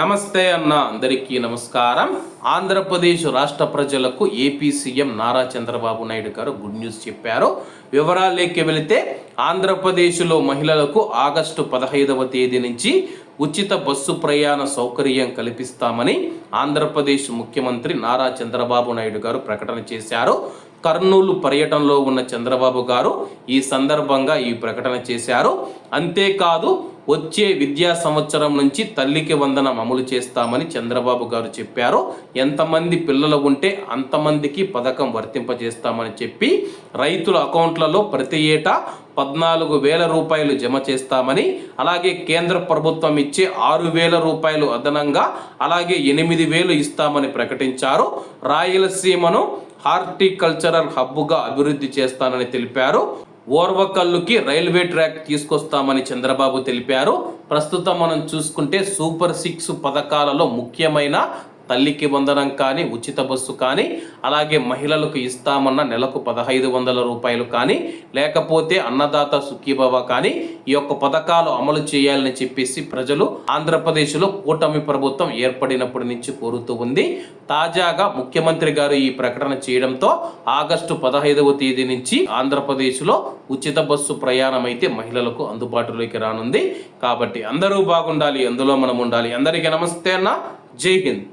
నమస్తే అన్న అందరికీ నమస్కారం. ఆంధ్రప్రదేశ్ రాష్ట్ర ప్రజలకు AP CM Nara Chandrababu Naidu garu good news చెప్పారు. వివరాలేకి వెళితే ఆంధ్రప్రదేశ్లో మహిళలకు ఆగస్టు పదహైదవ తేదీ నుంచి ఉచిత బస్సు ప్రయాణ సౌకర్యం కల్పిస్తామని ఆంధ్రప్రదేశ్ ముఖ్యమంత్రి నారా చంద్రబాబు నాయుడు గారు ప్రకటన చేశారు. కర్నూలు పర్యటనలో ఉన్న చంద్రబాబు గారు ఈ సందర్భంగా ఈ ప్రకటన చేశారు. అంతేకాదు వచ్చే విద్యా సంవత్సరం నుంచి తల్లికి వందనం అమలు చేస్తామని చంద్రబాబు గారు చెప్పారు. ఎంతమంది పిల్లలు ఉంటే అంతమందికి పథకం వర్తింపజేస్తామని చెప్పి రైతుల అకౌంట్లలో ప్రతి ఏటా పద్నాలుగు వేల రూపాయలు జమ చేస్తామని అలాగే కేంద్ర ప్రభుత్వం ఇచ్చే ఆరు వేల రూపాయలు అదనంగా అలాగే ఎనిమిది వేలు ఇస్తామని ప్రకటించారు. రాయలసీమను హార్టికల్చరల్ హబ్బుగా అభివృద్ధి చేస్తానని తెలిపారు. ఓర్వకల్లుకి రైల్వే ట్రాక్ తీసుకొస్తామని చంద్రబాబు తెలిపారు. ప్రస్తుతం మనం చూసుకుంటే సూపర్ సిక్స్ పథకాలలో ముఖ్యమైన తల్లికి వందనం కానీ ఉచిత బస్సు కానీ అలాగే మహిళలకు ఇస్తామన్న నెలకు పదహైదు వందల రూపాయలు కానీ లేకపోతే అన్నదాత సుఖీభవ కానీ ఈ యొక్క పథకాలు అమలు చేయాలని చెప్పేసి ప్రజలు ఆంధ్రప్రదేశ్లో కూటమి ప్రభుత్వం ఏర్పడినప్పటి నుంచి కోరుతూ ఉంది. తాజాగా ముఖ్యమంత్రి గారు ఈ ప్రకటన చేయడంతో ఆగస్టు పదహైదవ తేదీ నుంచి ఆంధ్రప్రదేశ్లో ఉచిత బస్సు ప్రయాణం అయితే మహిళలకు అందుబాటులోకి రానుంది. కాబట్టి అందరూ బాగుండాలి అందులో మనం ఉండాలి. అందరికీ నమస్తే అన్న. జై హింద్.